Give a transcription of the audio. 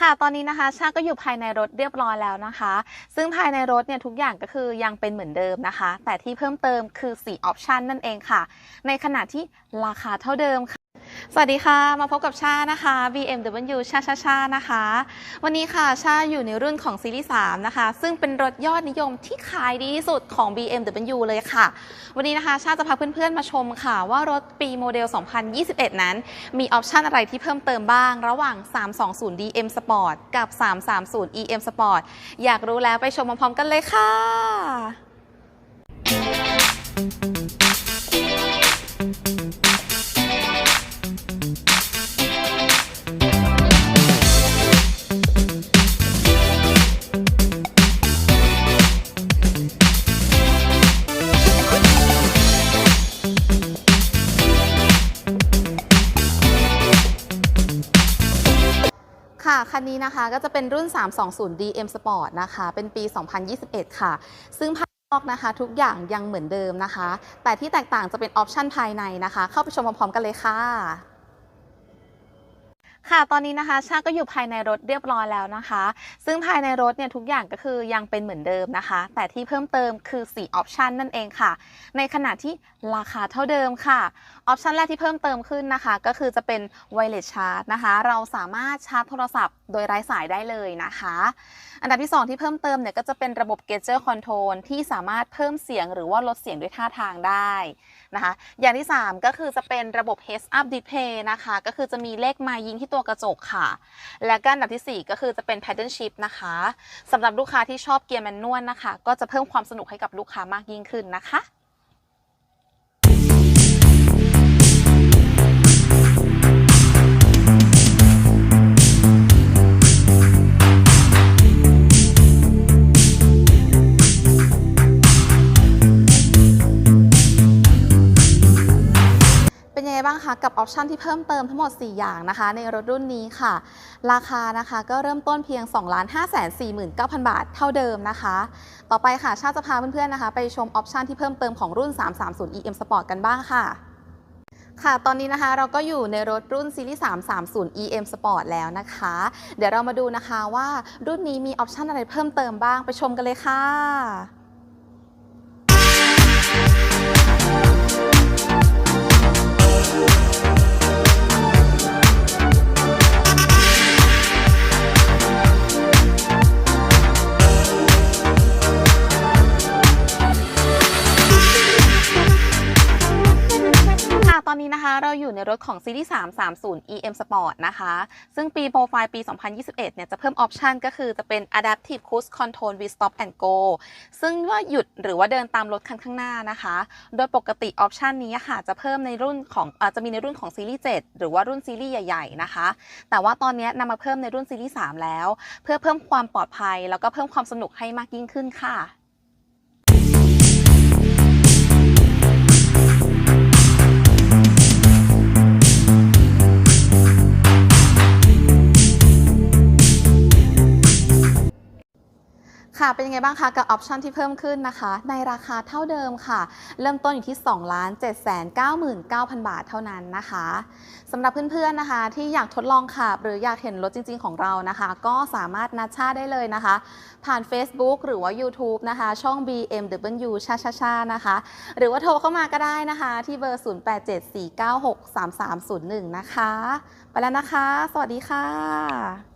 ค่ะตอนนี้นะคะชาก็อยู่ภายในรถเรียบร้อยแล้วนะคะ ซึ่งภายในรถเนี่ยทุกอย่างก็คือยังเป็นเหมือนเดิมนะคะ แต่ที่เพิ่มเติมคือ 4 ออปชันนั่นเองค่ะ ในขณะที่ราคาเท่าเดิมค่ะ สวัสดีค่ะ มาพบกับชานะคะ BMW ชาชาชานะคะ วันนี้ค่ะชาอยู่ในรุ่นของซีรีส์3นะคะ ซึ่งเป็นรถยอดนิยมที่ขายดีที่สุดของ BMW เลยค่ะ วันนี้นะคะชาจะพาเพื่อนๆมาชมค่ะ ว่ารถปีโมเดล 2021 นั้น มีออปชันอะไรที่เพิ่มเติมบ้าง ระหว่าง 320 DM Sport กับ 330 EM Sport อยากรู้แล้วไปชมพร้อมๆกันเลยค่ะ ค่ะคันนี้นะคะก็จะเป็นรุ่น 320 DM Sport นะคะ เป็นปี 2021 ค่ะ ซึ่งภายนอกนะคะทุกอย่างยังเหมือนเดิมนะคะ แต่ที่แตกต่างจะเป็นออปชันภายในนะคะ เข้าไปชมพร้อมๆกันเลยค่ะ ค่ะตอนนี้นะคะชาก็อยู่ภายในรถเรียบร้อยแล้วนะคะ ซึ่งภายในรถเนี่ยทุกอย่างก็คือยังเป็นเหมือนเดิมนะคะ แต่ที่เพิ่มเติมคือ4ออปชันนั่นเองค่ะ ในขณะที่ราคาเท่าเดิมค่ะออปชันแรกที่เพิ่มเติมขึ้นนะคะ ก็คือจะเป็น wireless charge นะคะ เราสามารถชาร์จโทรศัพท์โดยไร้สายได้เลยนะคะ อันดับที่ 2 ที่เพิ่มเติมเนี่ยก็จะเป็นระบบ g a g e r Control ที่สามารถเพิ่มเสียงหรือว่าลดเสียงด้วยท่าทางได้นะคะ อย่างที่ 3 ก็คือจะเป็นระบบ Heads Up Display นะคะ ก็คือจะมีเลขไมายิงที่ตัวกระจกค่ะ และก็อันดับทีสี่ 4 ก็คือจะเป็น pattern Shift นะคะสำหรับลูกค้าที่ชอบเกียร์แมนนวลนะคะ ก็จะเพิ่มความสนุกให้กับลูกค้ามากยิ่งขึ้นนะคะ นยังไงบ้างคะกับออปชันที่เพิ่มเติมทั้งหมด 4 อย่างนะคะ ในรถรุ่นนี้ค่ะ ราคานะคะก็เริ่มต้นเพียง 2 5 4 9 0 0 0 บาทเท่าเดิมนะคะ ต่อไปค่ะชาติจะพาเพื่อนๆนะคะ ไปชมออปชันที่เพิ่มเติมของรุ่น 330 EM Sport กันบ้างค่ะค่ะ ตอนนี้นะคะเราก็อยู่ในรถรุ่นซีรีส์330 EM Sport แล้วนะคะ เดี๋ยวเรามาดูนะคะว่ารุ่นนี้มีออปชันอะไรเพิ่มเติมบ้างไปชมกันเลยค่ะ อนนี้นะคะเราอยู่ในรถของซีรีส์330 EM Sport นะคะ ซึ่งปีโปรไฟล์ปี 2021 เนี่ยจะเพิ่มออปชันก็คือจะเป็น Adaptive Cruise Control with Stop and Go ซึ่งว่าหยุดหรือว่าเดินตามรถคันข้างหน้านะคะ โดยปกติออปชันนี้ค่ะจะเพิ่มในรุ่นของอจจะมีในรุ่นของซีรีส์7หรือว่ารุ่นซีรีส์ใหญ่ๆนะคะ แต่ว่าตอนนี้นำมาเพิ่มในรุ่นซีรีส์3แล้ว เพื่อเพิ่มความปลอดภัย แล้วก็เพิ่มความสนุกให้มากยิ่งขึ้นค่ะ ค่ะ เป็นยังไงบ้างคะกับออปชันที่เพิ่มขึ้นนะคะ ในราคาเท่าเดิมค่ะ เริ่มต้นอยู่ที่ 2 7 9 9 0 0 0 บาทเท่านั้นนะคะสำหรับเพื่อนๆนะคะ ที่อยากทดลองขับ หรืออยากเห็นรถจริง ๆ ของเรานะคะ ก็สามารถนัดชาได้เลยนะคะ ผ่าน Facebook หรือว่า YouTube นะคะ ช่อง BMW ชาชาชานะคะ หรือว่าโทรเข้ามาก็ได้นะคะ ที่เบอร์ 0874963301 นะคะ ไปแล้วนะคะ สวัสดีค่ะ